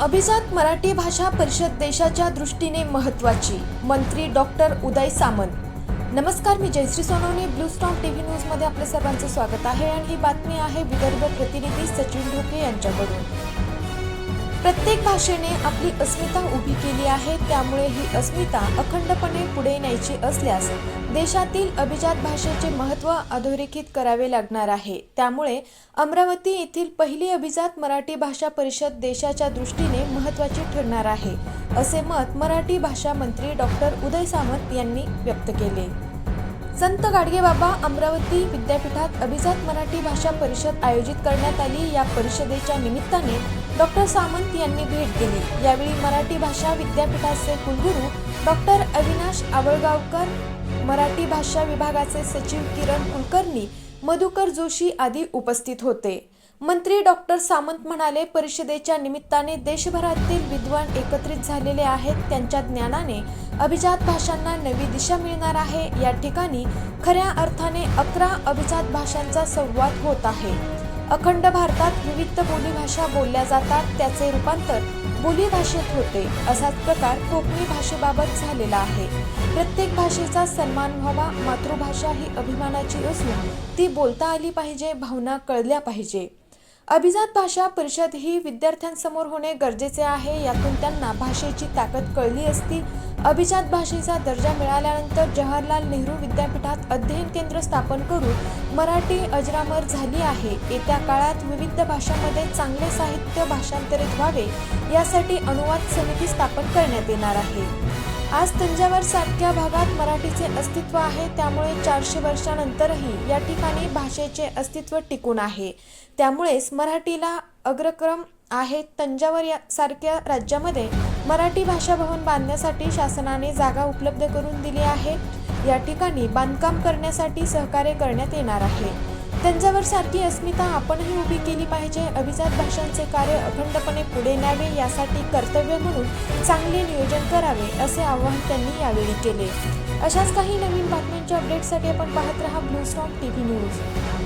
अभिजात मराठी भाषा परिषद देशाच्या दृष्टीने महत्त्वाची. मंत्री डॉक्टर उदय सामंत. नमस्कार मी Jayashree Sonawane blue storm TV न्यूजमध्ये आपल्या सर्वांचं स्वागत आहे आणि ही बातमी आहे विदर्भ प्रतिनिधी सचिन ढोके यांच्याकडून. प्रत्येक भाषेने आपली अस्मिता उभी केली आहे त्यामुळे ही अस्मिता अखंडपणे पुढे न्यायची असल्यास देशातील अभिजात भाषेचे महत्त्व अधोरेखित करावे लागणार आहे. त्यामुळे अमरावती येथील पहिली अभिजात मराठी भाषा परिषद देशाच्या दृष्टीने महत्त्वाची ठरणार आहे असे मत मराठी भाषा मंत्री डॉक्टर उदय सामंत यांनी व्यक्त केले. संत गाडगेबाबा अमरावती विद्यापीठात अभिजात मराठी भाषा परिषद आयोजित करण्यात आली. या परिषदेच्या निमित्ताने डॉक्टर सामंत यांनी भेट दिली. यावेळी मराठी भाषा विद्यापीठाचे कुलगुरू डॉक्टर अविनाश आवळगावकर मराठी भाषा विभागाचे सचिव किरण कुलकर्णी मधुकर जोशी आदी उपस्थित होते. मंत्री डॉक्टर सामंत म्हणाले परिषदेच्या निमित्ताने देशभरातील विद्वान एकत्रित झालेले आहेत. त्यांच्या ज्ञानाने अभिजात भाषांना नवी दिशा मिळणार आहे. या ठिकाणी खऱ्या अर्थाने अकरा अभिजात भाषांचा संवाद होत आहे. अखंड भारतात विविध बोलीभाषा बोलल्या जातात. त्याचे रूपांतर बोली भाषेत होते. असाच प्रकार कोकणी भाषेबाबत झालेला आहे. प्रत्येक भाषेचा सन्मान व्हावा मातृभाषा ही अभिमानाची असून ती बोलता आली पाहिजे भावना कळल्या पाहिजे. अभिजात भाषा परिषद ही विद्यार्थ्यांसमोर होणे गरजेचे आहे. यातून त्यांना भाषेची ताकद कळली असती. अभिजात भाषेचा दर्जा मिळाल्यानंतर जवाहरलाल नेहरू विद्यापीठात अध्ययन केंद्र स्थापन करून मराठी अजरामर झाली आहे. येत्या काळात विविध भाषांमध्ये चांगले साहित्य भाषांतरित व्हावे यासाठी अनुवाद समिती स्थापन करण्यात येणार आहे. आज तंजावर सारख्या भागात मराठीचे अस्तित्व आहे त्यामुळे चारशे वर्षानंतरही या ठिकाणी भाषेचे अस्तित्व टिकून आहे. त्यामुळेच मराठीला अग्रक्रम आहे तंजावर या सारख्या राज्यामध्ये मराठी भाषा भवन बांधण्यासाठी शासनाने जागा उपलब्ध करून दिली आहे. या ठिकाणी बांधकाम करण्यासाठी सहकार्य करण्यात येणार आहे. त्यांच्यावर सारखी अस्मिता आपणही उभी केली पाहिजे. अभिजात भाषांचे कार्य अखंडपणे पुढे न्यावे यासाठी कर्तव्य म्हणून चांगले नियोजन करावे असे आवाहन त्यांनी यावेळी केले. अशाच काही नवीन बातम्यांच्या अपडेटसाठी आपण पाहत रहा ब्लू स्टॉम टीव्ही न्यूज